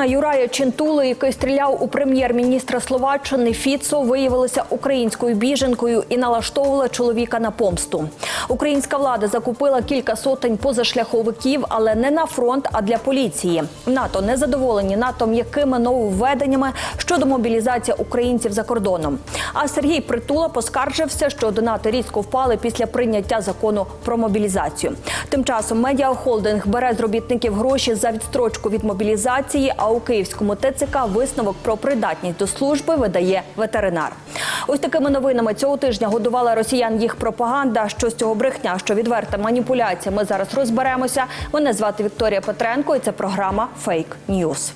Дружина Юрая Чентули, який стріляв у прем'єр-міністра Словаччини Фіцо, виявилася українською біженкою і налаштовувала чоловіка на помсту. Українська влада закупила кілька сотень позашляховиків, але не на фронт, а для поліції. НАТО не задоволені НАТО м'якими нововведеннями щодо мобілізації українців за кордоном. А Сергій Притула поскаржився, що донати різко впали після прийняття закону про мобілізацію. Тим часом медіахолдинг бере з робітників гроші за відстрочку від мобілізації. А у київському ТЦК висновок про придатність до служби видає ветеринар. Ось такими новинами цього тижня годувала росіян їх пропаганда. Що з цього брехня, що відверта маніпуляція. Ми зараз розберемося. Мене звати Вікторія Петренко, і це програма Фейк Ньюз.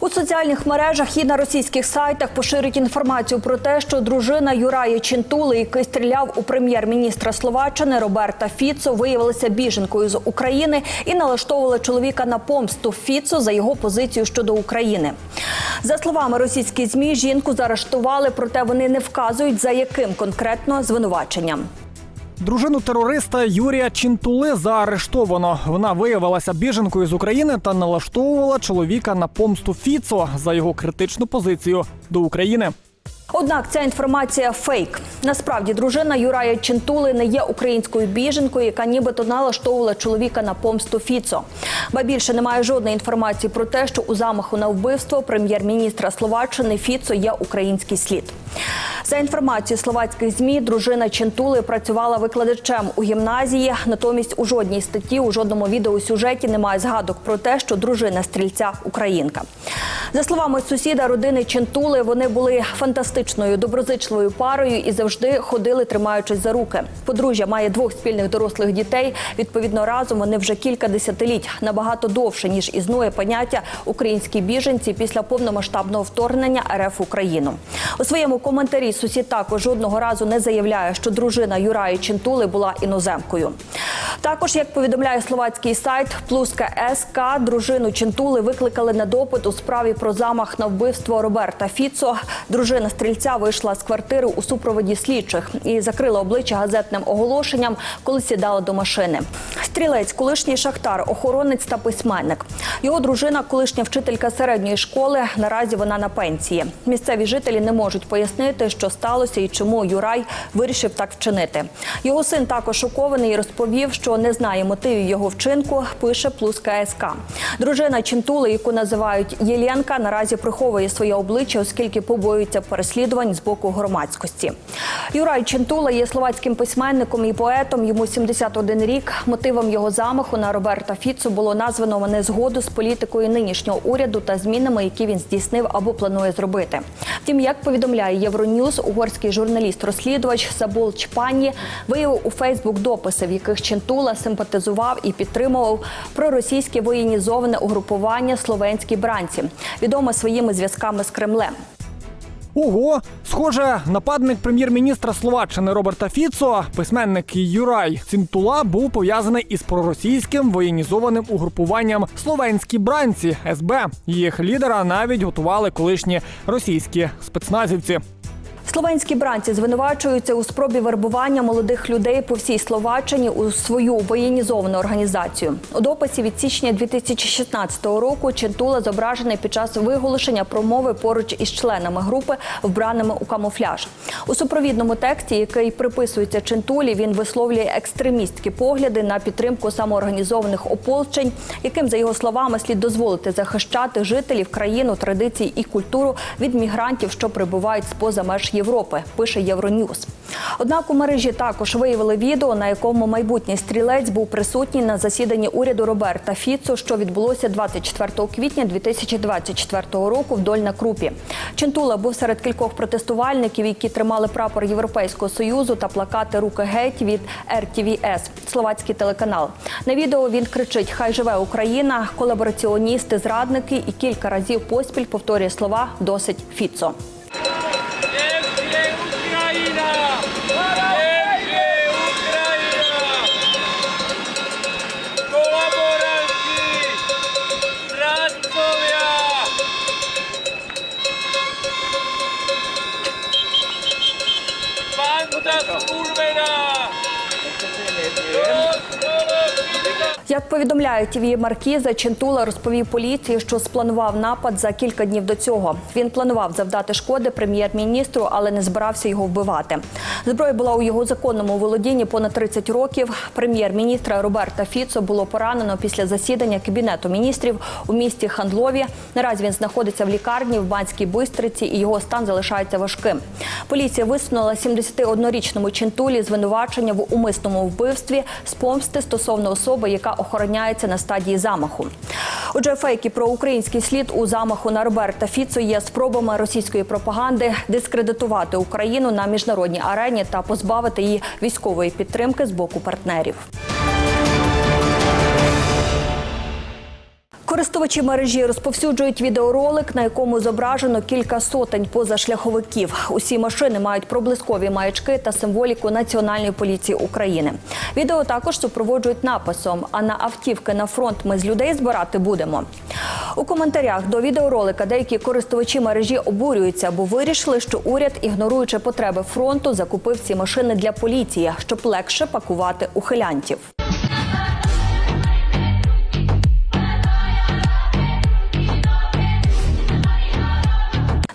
У соціальних мережах і на російських сайтах поширюють інформацію про те, що дружина Юрая Чентули, який стріляв у прем'єр-міністра Словаччини Роберта Фіцо, виявилася біженкою з України і налаштовувала чоловіка на помсту Фіцо за його позицію щодо України. За словами російських змі, жінку заарештували, проте вони не вказують за яким конкретно звинуваченням. Дружину терориста Юрія Чінтули заарештовано. Вона виявилася біженкою з України та налаштовувала чоловіка на помсту Фіцо за його критичну позицію до України. Однак ця інформація фейк. Насправді, дружина Юрая Чентули не є українською біженкою, яка нібито налаштовувала чоловіка на помсту Фіцо. Ба більше немає жодної інформації про те, що у замаху на вбивство прем'єр-міністра Словаччини Фіцо є український слід. За інформацією словацьких змі, дружина Чентули працювала викладачем у гімназії. Натомість у жодній статті, у жодному відеосюжеті немає згадок про те, що дружина стрільця українка. За словами сусіда родини Чентули, вони були фантастичною доброзичливою парою і завжди ходили, тримаючись за руки. Подружжя має двох спільних дорослих дітей. Відповідно, разом вони вже кілька десятиліть набагато довше ніж існує поняття українські біженці після повномасштабного вторгнення РФ в Україну. У своєму коментарі сусід також жодного разу не заявляє, що дружина Юрая Чентули була іноземкою. Також, як повідомляє словацький сайт Плуска СК, дружину Чентули викликали на допит у справі про замах на вбивство Роберта Фіцо. Дружина стрільця вийшла з квартири у супроводі слідчих і закрила обличчя газетним оголошенням, коли сідала до машини. Стрілець, колишній шахтар, охоронець та письменник. Його дружина, колишня вчителька середньої школи. Наразі вона на пенсії. Місцеві жителі не можуть пояснити, що сталося і чому Юрай вирішив так вчинити. Його син також шокований і розповів, що не знає мотивів його вчинку. Пише Плуска СК. Дружина Чентули, яку називають Єленка, наразі приховує своє обличчя, оскільки побоюється переслідувань з боку громадськості. Юрай Чентула є словацьким письменником і поетом. Йому 71 рік. Мотивом його замаху на Роберта Фіцу було названо незгоду з політикою нинішнього уряду та змінами, які він здійснив або планує зробити. Втім, як повідомляє Євроньюз, угорський журналіст-розслідувач Сабул Чпані виявив у Фейсбук дописи, в яких Чентула симпатизував і підтримував проросійське воєнізоване угрупування словенські бранці, відоме своїми зв'язками з Кремлем. Ого, схоже, нападник прем'єр-міністра Словаччини Роберта Фіцо, письменник Юрай Цінтула, був пов'язаний із проросійським воєнізованим угрупуванням Словенські бранці СБ. Їх лідера навіть готували колишні російські спецназівці. Словенські бранці звинувачуються у спробі вербування молодих людей по всій Словаччині у свою воєнізовану організацію. У дописі від січня 2016 року Чентула зображений під час виголошення промови поруч із членами групи, вбраними у камуфляж. У супровідному тексті, який приписується Чентулі, він висловлює екстремістські погляди на підтримку самоорганізованих ополчень, яким за його словами слід дозволити захищати жителів країну, традиції і культуру від мігрантів, що прибувають з поза меж Європи, пише Євроньюз. Однак у мережі також виявили відео, на якому майбутній стрілець був присутній на засіданні уряду Роберта Фіцо, що відбулося 24 квітня 2024 року в Дольна Крупі. Чентула був серед кількох протестувальників, які тримали прапор Європейського союзу та плакати Руки геть від РТВС, словацький телеканал. На відео він кричить Хай живе Україна, колабораціоністи, зрадники і кілька разів поспіль повторює слова Досить Фіцо. Як повідомляють ТВ Маркіза, Чентула розповів поліції, що спланував напад за кілька днів до цього. Він планував завдати шкоди прем'єр-міністру, але не збирався його вбивати. Зброя була у його законному володінні понад 30 років. Прем'єр-міністра Роберта Фіцо було поранено після засідання кабінету міністрів у місті Хандлові. Наразі він знаходиться в лікарні в Банській Бистриці, і його стан залишається важким. Поліція висунула 71-річному Чентулі звинувачення в умисному вбивстві з помсти стосовно особи, яка охороняється на стадії замаху. Отже, фейки про український слід у замаху на Роберта Фіцо є спробами російської пропаганди дискредитувати Україну на міжнародній арені та позбавити її військової підтримки з боку партнерів. Користувачі мережі розповсюджують відеоролик, на якому зображено кілька сотень позашляховиків. Усі машини мають проблискові маячки та символіку Національної поліції України. Відео також супроводжують написом: а на автівки на фронт ми з людей збирати будемо. У коментарях до відеоролика деякі користувачі мережі обурюються, бо вирішили, що уряд, ігноруючи потреби фронту, закупив ці машини для поліції, щоб легше пакувати ухилянтів.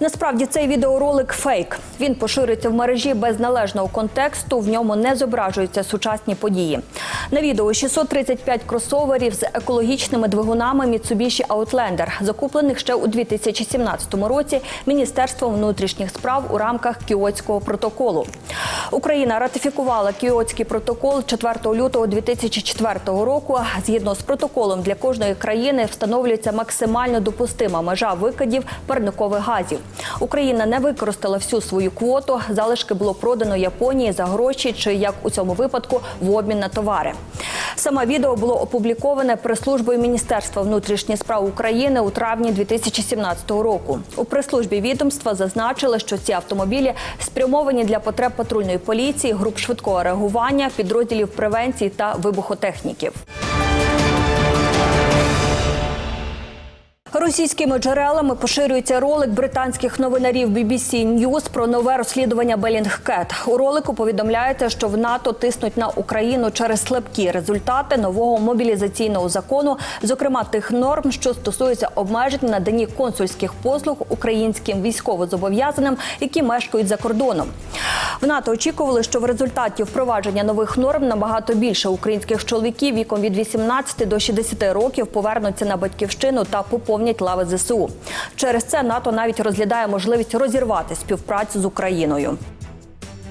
Насправді цей відеоролик фейк. Він поширюється в мережі без належного контексту. В ньому не зображуються сучасні події. На відео 635 кросоверів з екологічними двигунами Mitsubishi Outlander, закуплених ще у 2017 році Міністерством внутрішніх справ у рамках Кіотського протоколу. Україна ратифікувала Кіотський протокол 4 лютого 2004 року. Згідно з протоколом для кожної країни встановлюється максимально допустима межа викидів парникових газів. Україна не використала всю свою квоту. Залишки було продано Японії за гроші, чи як у цьому випадку в обмін на товари. Саме відео було опубліковане прес-службою Міністерства внутрішніх справ України у травні 2017 року. У прес-службі відомства зазначили, що ці автомобілі спрямовані для потреб патрульної поліції, груп швидкого реагування, підрозділів превенції та вибухотехніків. Російськими джерелами поширюється ролик британських новинарів BBC News про нове розслідування Белінгкет. У ролику повідомляється, що в НАТО тиснуть на Україну через слабкі результати нового мобілізаційного закону, зокрема тих норм, що стосуються обмежень в наданні консульських послуг українським військовозобов'язаним, які мешкають за кордоном. В НАТО очікували, що в результаті впровадження нових норм набагато більше українських чоловіків віком від 18 до 60 років повернуться на батьківщину та поповнять лави ЗСУ. Через це НАТО навіть розглядає можливість розірвати співпрацю з Україною.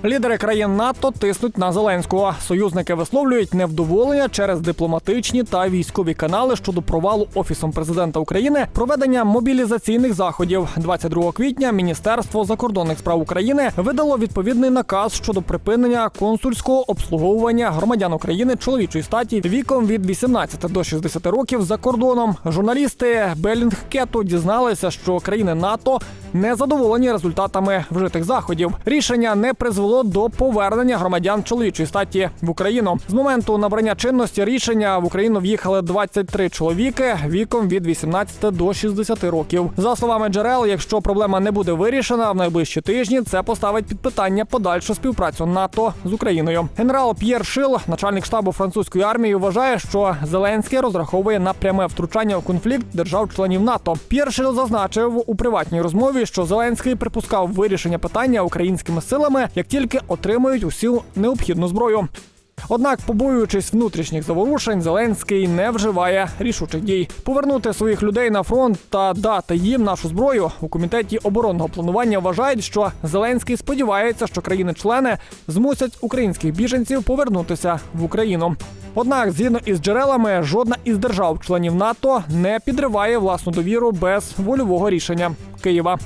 Лідери країн НАТО тиснуть на Зеленського. Союзники висловлюють невдоволення через дипломатичні та військові канали щодо провалу офісом президента України проведення мобілізаційних заходів. 22 квітня Міністерство закордонних справ України видало відповідний наказ щодо припинення консульського обслуговування громадян України чоловічої статі віком від 18 до 60 років за кордоном. Журналісти Белінгкету дізналися, що країни НАТО не задоволені результатами вжитих заходів. Рішення не призвело до повернення громадян чоловічої статі в Україну. З моменту набрання чинності рішення в Україну в'їхали 23 чоловіки віком від 18 до 60 років. За словами джерел, якщо проблема не буде вирішена в найближчі тижні, це поставить під питання подальшу співпрацю НАТО з Україною. Генерал П'єр Шил, начальник штабу французької армії, вважає, що Зеленський розраховує на пряме втручання в конфлікт держав-членів НАТО. П'єр Шил зазначив у приватній розмові, що Зеленський припускав вирішення питання українськими силами, як тільки отримають усю необхідну зброю. Однак, побоюючись внутрішніх заворушень, Зеленський не вживає рішучих дій. Повернути своїх людей на фронт та дати їм нашу зброю у комітеті оборонного планування вважають, що Зеленський сподівається, що країни-члени змусять українських біженців повернутися в Україну. Однак, згідно із джерелами, жодна із держав-членів НАТО не підриває власну довіру без вольового рішення Києва.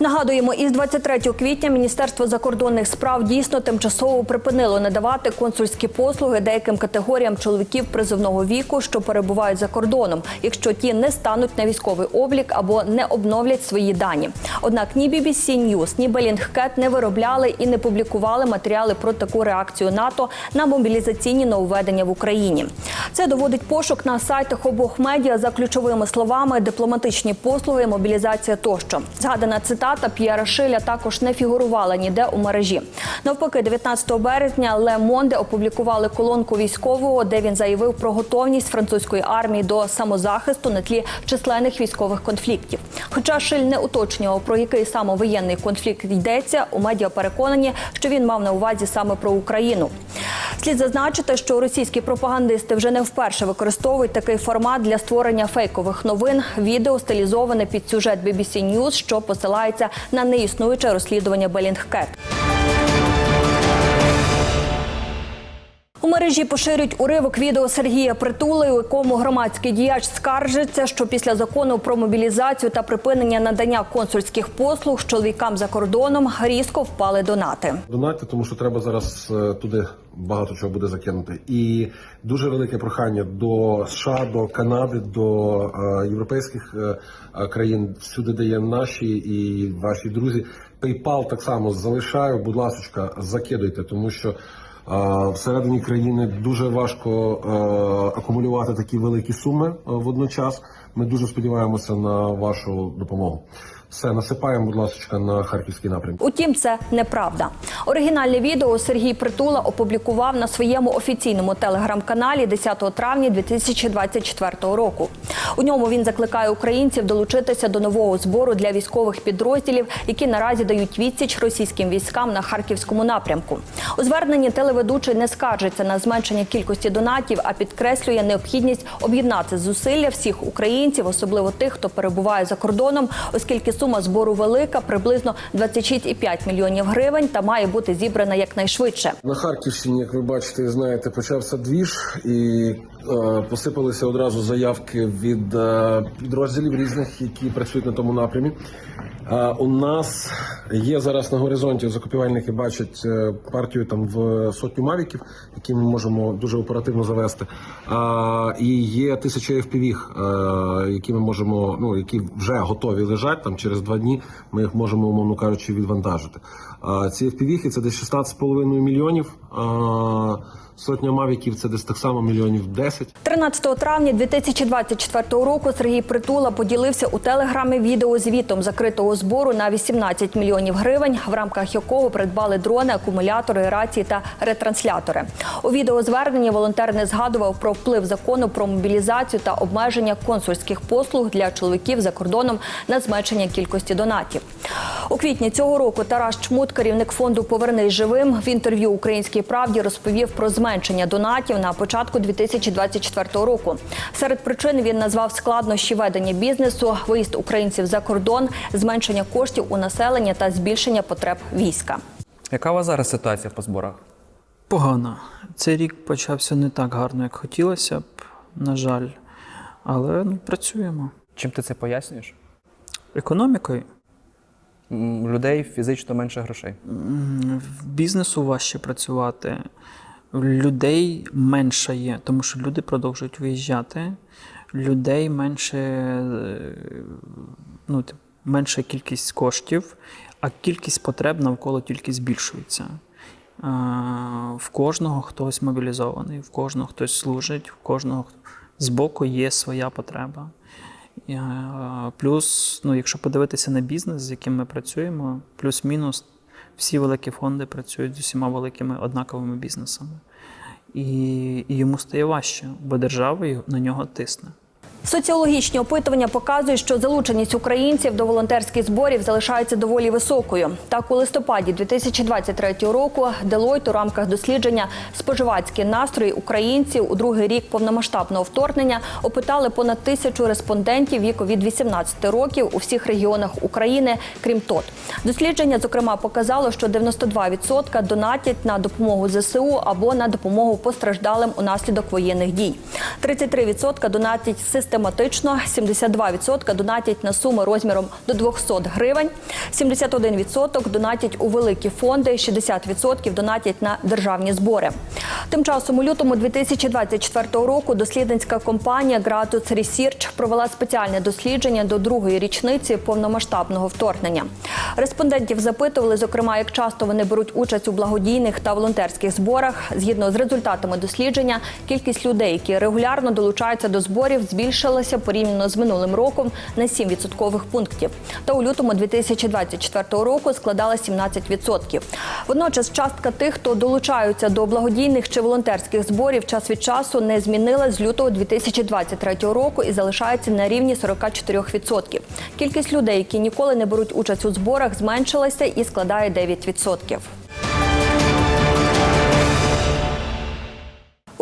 Нагадуємо, із 23 квітня Міністерство закордонних справ дійсно тимчасово припинило надавати консульські послуги деяким категоріям чоловіків призовного віку, що перебувають за кордоном, якщо ті не стануть на військовий облік або не обновлять свої дані. Однак ні BBC News, ні Bellingcat не виробляли і не публікували матеріали про таку реакцію НАТО на мобілізаційні нововведення в Україні. Це доводить пошук на сайтах обох медіа за ключовими словами дипломатичні послуги, мобілізація тощо. Згадана цитата цитата П'єра Шиля також не фігурувала ніде у мережі. Навпаки, 19 березня Ле Monde опублікували колонку військового, де він заявив про готовність французької армії до самозахисту на тлі численних військових конфліктів. Хоча Шиль не уточнював про який саме воєнний конфлікт йдеться, у медіа переконані, що він мав на увазі саме про Україну. Слід зазначити, що російські пропагандисти вже не вперше використовують такий формат для створення фейкових новин. Відео стилізоване під сюжет BBC News, що посилається на неіснуюче розслідування Белінгкет. У мережі поширюють уривок відео Сергія Притули, у якому громадський діяч скаржиться, що після закону про мобілізацію та припинення надання консульських послуг чоловікам за кордоном різко впали донати. Донатьте, тому що треба зараз е, туди багато чого буде закинути. І дуже велике прохання до США, до Канади, до е, європейських е, країн, всюди, де є наші і ваші друзі. PayPal так само залишаю. Будь ласка, закидуйте, тому що. Всередині країни дуже важко е, акумулювати такі великі суми е, водночас. Ми дуже сподіваємося на вашу допомогу. Все насипаємо, будь ласка, на харківський напрямок. Утім, це неправда. Оригінальне відео Сергій Притула опублікував на своєму офіційному телеграм-каналі 10 травня 2024 року. У ньому він закликає українців долучитися до нового збору для військових підрозділів, які наразі дають відсіч російським військам на харківському напрямку. У зверненні телеведучий не скаржиться на зменшення кількості донатів, а підкреслює необхідність об'єднати зусилля всіх українців, особливо тих, хто перебуває за кордоном, оскільки сума збору велика, приблизно 26,5 мільйонів гривень, та має бути зібрана якнайшвидше. На Харківщині, як ви бачите знаєте, почався двіж, і е, посипалися одразу заявки від е, підрозділів різних, які працюють на тому напрямі. У нас є зараз на горизонті закупівельники бачать е, партію там в сотню мавіків, які ми можемо дуже оперативно завести. І є тисяча FPV, е, які ми можемо, ну які вже готові лежать там через два дні. Ми їх можемо, умовно кажучи, відвантажити. Ці FPV це десь 16,5 мільйонів. Сотня мавіків це десь так само мільйонів 10. 13 травня 2024 року Сергій Притула поділився у телеграмі відеозвітом закритого збору на 18 мільйонів гривень, в рамках якого придбали дрони, акумулятори, рації та ретранслятори. У відеозверненні волонтер не згадував про вплив закону про мобілізацію та обмеження консульських послуг для чоловіків за кордоном на зменшення кількості донатів. У квітні цього року Тарас Чмут, керівник фонду Повернись живим, в інтерв'ю Українській правді розповів про зменшення донатів на початку 2024 року. Серед причин він назвав складнощі ведення бізнесу, виїзд українців за кордон, зменшення коштів у населення та збільшення потреб війська. Яка у вас зараз ситуація по зборах? Погано. Цей рік почався не так гарно, як хотілося б, на жаль. Але ну, працюємо. Чим ти це пояснюєш? Економікою людей фізично менше грошей. в бізнесу важче працювати. Людей менше є, тому що люди продовжують виїжджати. Людей менше, е, ну, менша кількість коштів, а кількість потреб навколо тільки збільшується. В кожного хтось мобілізований, в кожного хтось служить, в кожного збоку є своя потреба. Е, Плюс, ну, якщо подивитися на бізнес, з яким ми працюємо, плюс-мінус всі великі фонди працюють з усіма великими однаковими бізнесами. І, і йому стає важче, бо держава на нього тисне. Соціологічні опитування показують, що залученість українців до волонтерських зборів залишається доволі високою. Так, у листопаді 2023 року Deloitte у рамках дослідження споживацькі настрої українців у другий рік повномасштабного вторгнення опитали понад тисячу респондентів віку від 18 років у всіх регіонах України, крім ТОТ. Дослідження, зокрема, показало, що 92% донатять на допомогу ЗСУ або на допомогу постраждалим унаслідок воєнних дій. 33% донатять систематично, 72% донатять на суми розміром до 200 гривень, 71% донатять у великі фонди, 60% донатять на державні збори. Тим часом у лютому 2024 року дослідницька компанія Gratus Research провела спеціальне дослідження до другої річниці повномасштабного вторгнення. Респондентів запитували, зокрема, як часто вони беруть участь у благодійних та волонтерських зборах. Згідно з результатами дослідження, кількість людей, які регулярно долучаються до зборів, збільшилася порівняно з минулим роком на 7 відсоткових пунктів. Та у лютому 2024 року складала 17%. Водночас частка тих, хто долучаються до благодійних чи волонтерських зборів, час від часу не змінилась з лютого 2023 року і залишається на рівні 44%. Кількість людей, які ніколи не беруть участь у зборах, зменшилася і складає 9%.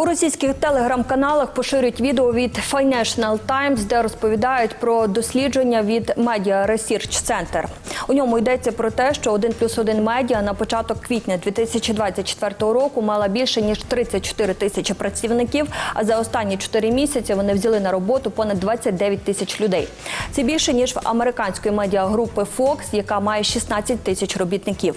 У російських телеграм-каналах поширюють відео від Financial Times, де розповідають про дослідження від Media Research Center. У ньому йдеться про те, що 1 плюс 1 медіа на початок квітня 2024 року мала більше ніж 34 тисячі працівників. А за останні 4 місяці вони взяли на роботу понад 29 тисяч людей. Це більше ніж в американської медіагрупи Fox, яка має 16 тисяч робітників.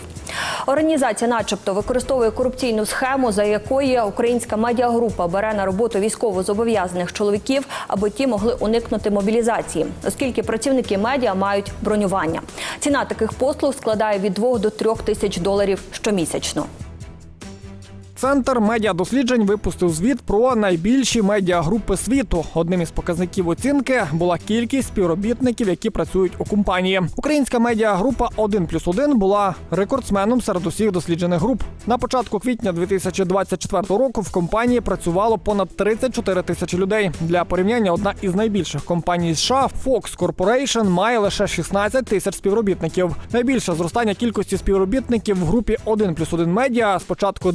Організація, начебто, використовує корупційну схему, за якої українська медіагрупа бере на роботу військовозобов'язаних чоловіків, аби ті могли уникнути мобілізації, оскільки працівники медіа мають бронювання. Ціна таких послуг складає від 2 до 3 тисяч доларів щомісячно. Центр медіадосліджень випустив звіт про найбільші медіагрупи світу. Одним із показників оцінки була кількість співробітників, які працюють у компанії. Українська медіагрупа 1 плюс 1 була рекордсменом серед усіх досліджених груп. На початку квітня 2024 року в компанії працювало понад 34 тисячі людей. Для порівняння одна із найбільших компаній США Fox Corporation має лише 16 тисяч співробітників. Найбільше зростання кількості співробітників в групі 1 плюс 1 медіа з початку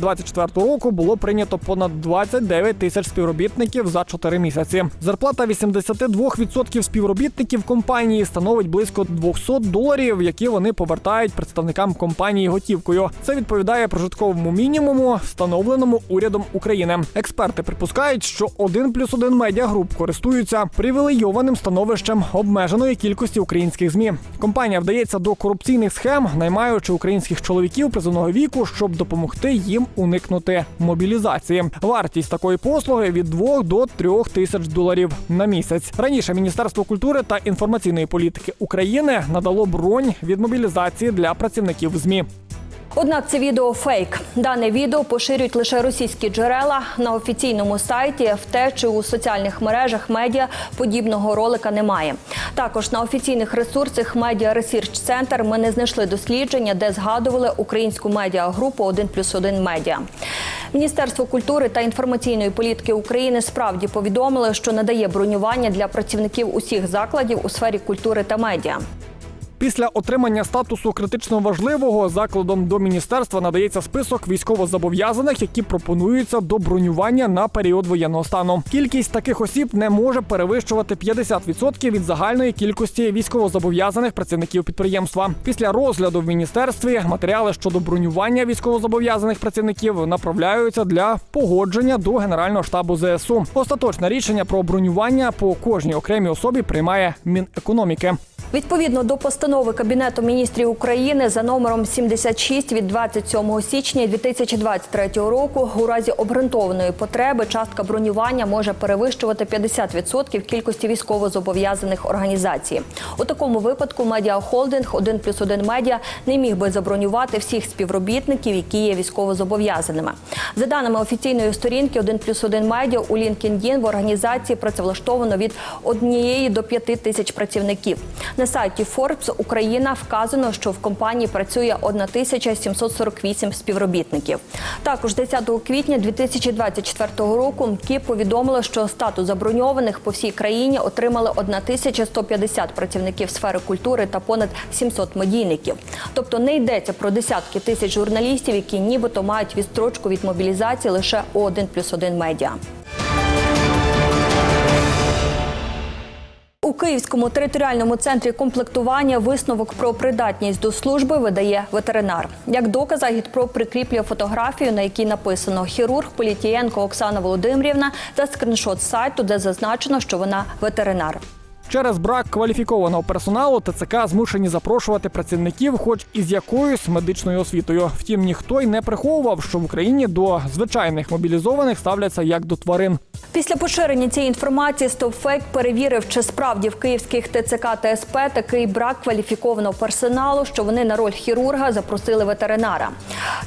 2024 року було прийнято понад 29 тисяч співробітників за 4 місяці. Зарплата 82% співробітників компанії становить близько 200 доларів, які вони повертають представникам компанії готівкою. Це відповідає прожитковому мінімуму, встановленому урядом України. Експерти припускають, що 1 плюс 1 медіагруп користуються привілейованим становищем обмеженої кількості українських змі. Компанія вдається до корупційних схем, наймаючи українських чоловіків призовного віку, щоб допомогти їм уникнути мобілізації. Вартість такої послуги від 2 до 3 тисяч доларів на місяць. Раніше Міністерство культури та інформаційної політики України надало бронь від мобілізації для працівників ЗМІ. Однак це відео фейк. Дане відео поширюють лише російські джерела на офіційному сайті. В чи у соціальних мережах медіа подібного ролика немає. Також на офіційних ресурсах Media Research Center ми не знайшли дослідження, де згадували українську медіагрупу 1 плюс 1 медіа. Міністерство культури та інформаційної політики України справді повідомило, що надає бронювання для працівників усіх закладів у сфері культури та медіа. Після отримання статусу критично важливого закладом до міністерства надається список військовозобов'язаних, які пропонуються до бронювання на період воєнного стану. Кількість таких осіб не може перевищувати 50% від загальної кількості військовозобов'язаних працівників підприємства. Після розгляду в міністерстві матеріали щодо бронювання військовозобов'язаних працівників направляються для погодження до Генерального штабу ЗСУ. Остаточне рішення про бронювання по кожній окремій особі приймає Мінекономіки. Відповідно до постанови Кабінету міністрів України за номером 76 від 27 січня 2023 року, у разі обґрунтованої потреби частка бронювання може перевищувати 50% кількості військовозобов'язаних організацій. У такому випадку медіахолдинг 1 плюс 1 медіа не міг би забронювати всіх співробітників, які є військовозобов'язаними. За даними офіційної сторінки 1 плюс 1 медіа у LinkedIn в організації працевлаштовано від 1 до 5 тисяч працівників. На сайті Forbes Україна вказано, що в компанії працює 1748 співробітників. Також 10 квітня 2024 року КІП повідомило, що статус заброньованих по всій країні отримали 1150 працівників сфери культури та понад 700 медійників. Тобто не йдеться про десятки тисяч журналістів, які нібито мають відстрочку від мобілізації лише 1 плюс 1 медіа. Київському територіальному центрі комплектування висновок про придатність до служби видає ветеринар. Як доказ агітпро прикріплює фотографію, на якій написано хірург Політієнко Оксана Володимирівна та скріншот сайту, де зазначено, що вона ветеринар. Через брак кваліфікованого персоналу ТЦК змушені запрошувати працівників, хоч із якоюсь медичною освітою. Втім, ніхто й не приховував, що в Україні до звичайних мобілізованих ставляться як до тварин. Після поширення цієї інформації StopFake перевірив, чи справді в київських ТЦК та СП такий брак кваліфікованого персоналу, що вони на роль хірурга запросили ветеринара.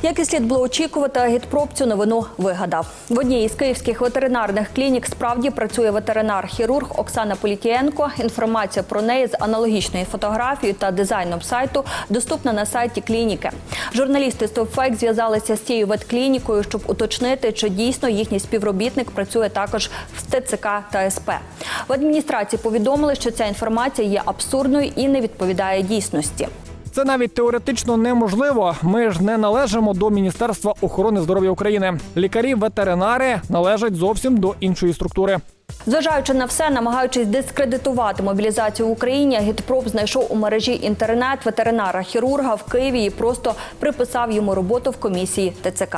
Як і слід було очікувати, агітпроп цю новину вигадав. В одній із київських ветеринарних клінік справді працює ветеринар-хірург Оксана Політієнко. Інформація про неї з аналогічною фотографією та дизайном сайту доступна на сайті клініки. Журналісти StopFake зв'язалися з цією ветклінікою, щоб уточнити, чи дійсно їхній співробітник працює також в ТЦК та СП. В адміністрації повідомили, що ця інформація є абсурдною і не відповідає дійсності. Це навіть теоретично неможливо. Ми ж не належимо до Міністерства охорони здоров'я України. Лікарі-ветеринари належать зовсім до іншої структури. Зважаючи на все, намагаючись дискредитувати мобілізацію в Україні, Гідпроп знайшов у мережі інтернет ветеринара-хірурга в Києві і просто приписав йому роботу в комісії ТЦК.